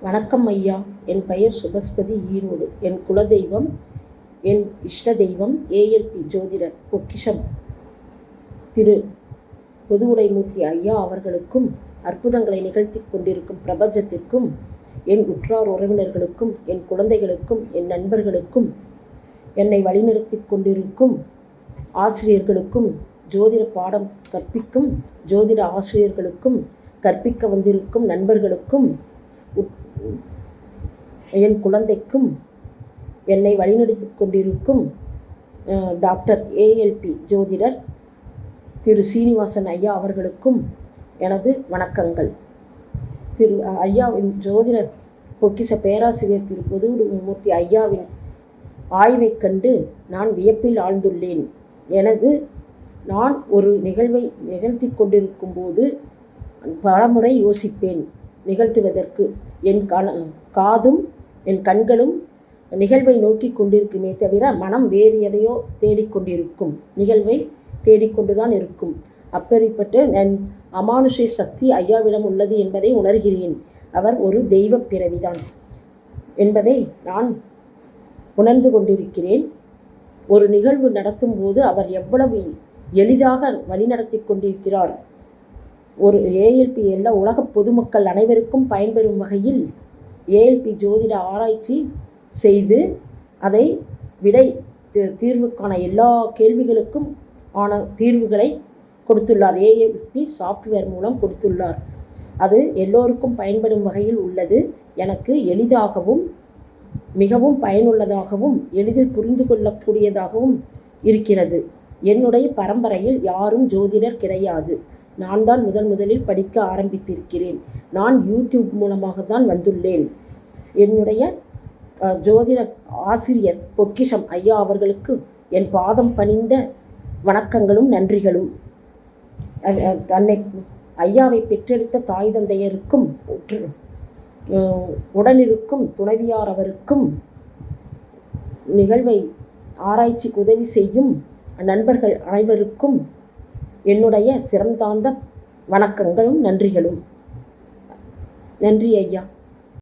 வணக்கம் ஐயா. என் பெயர் சுபஸ்பதி ஈரோடு. என் குலதெய்வம் என் இஷ்ட தெய்வம் ஏஎல்பி ஜோதிடர் பொக்கிஷம். திரு பொதுவுடைமூர்த்தி ஐயா அவர்களுக்கும் அற்புதங்களை நிகழ்த்தி கொண்டிருக்கும் பிரபஞ்சத்திற்கும் என் உற்றார் உறவினர்களுக்கும் என் குழந்தைகளுக்கும் என் நண்பர்களுக்கும் என்னை வழிநடத்தி கொண்டிருக்கும் ஆசிரியர்களுக்கும் ஜோதிட பாடம் கற்பிக்கும் ஜோதிட ஆசிரியர்களுக்கும் கற்பிக்க வந்திருக்கும் நண்பர்களுக்கும் உட்- என் குழந்தைக்கும் என்னை வழிநடத்தி கொண்டிருக்கும் டாக்டர் ஏஎல்பி ஜோதிடர் திரு சீனிவாசன் ஐயா அவர்களுக்கும் எனது வணக்கங்கள். திரு ஐயாவின் ஜோதிடர் பொக்கிஷ பேராசிரியர் திரு பொதுமூர்த்தி ஐயாவின் ஆய்வைக் கண்டு நான் வியப்பில் ஆழ்ந்துள்ளேன். எனது நான் ஒரு நிகழ்வை நிகழ்த்தி கொண்டிருக்கும் போது பலமுறை யோசிப்பேன். நிகழ்த்துவதற்கு என் கண காதும் என் கண்களும் நிகழ்வை நோக்கி கொண்டிருக்குமே தவிர மனம் வேறு எதையோ தேடிக்கொண்டிருக்கும் நிகழ்வை தேடிக்கொண்டுதான் இருக்கும். அப்படிப்பட்ட என் அமானுஷ சக்தி ஐயாவிடம் உள்ளது என்பதை உணர்கிறேன். அவர் ஒரு தெய்வப் பிறவிதான் என்பதை நான் உணர்ந்து கொண்டிருக்கிறேன். ஒரு நிகழ்வு நடத்தும் போது அவர் எவ்வளவு எளிதாக வழிநடத்தி கொண்டிருக்கிறார். ஒரு ஏஎல்பி எல்லாம் உலக பொதுமக்கள் அனைவருக்கும் பயன்பெறும் வகையில் ஏஎல்பி ஜோதிட ஆராய்ச்சி செய்து அதை விடை தீ- தீர்வுக்கான எல்லா கேள்விகளுக்கும் ஆன தீர்வுகளை கொடுத்துள்ளார். ஏஎல்பி சாஃப்ட்வேர் மூலம் கொடுத்துள்ளார். அது எல்லோருக்கும் பயன்படும் வகையில் உள்ளது. எனக்கு எளிதாகவும் மிகவும் பயனுள்ளதாகவும் எளிதில் புரிந்து கொள்ளக்கூடியதாகவும் இருக்கிறது. என்னுடைய பரம்பரையில் யாரும் ஜோதிடர் கிடையாது. நான் தான் முதன் முதலில் படிக்க ஆரம்பித்திருக்கிறேன். நான் யூடியூப் மூலமாக தான் வந்துள்ளேன். என்னுடைய ஜோதிட ஆசிரியர் பொக்கிஷம் ஐயா அவர்களுக்கு என் பாதம் பணிந்த வணக்கங்களும் நன்றிகளும். தன்னை ஐயாவை பெற்றெடுத்த தாய் தந்தையருக்கும் உடனிருக்கும் துணைவியார் அவருக்கும் நிகழ்வை ஆராய்ச்சிக்கு உதவி செய்யும் நண்பர்கள் அனைவருக்கும் என்னுடைய சிறந்தாந்த வணக்கங்களும் நன்றிகளும். நன்றி ஐயா.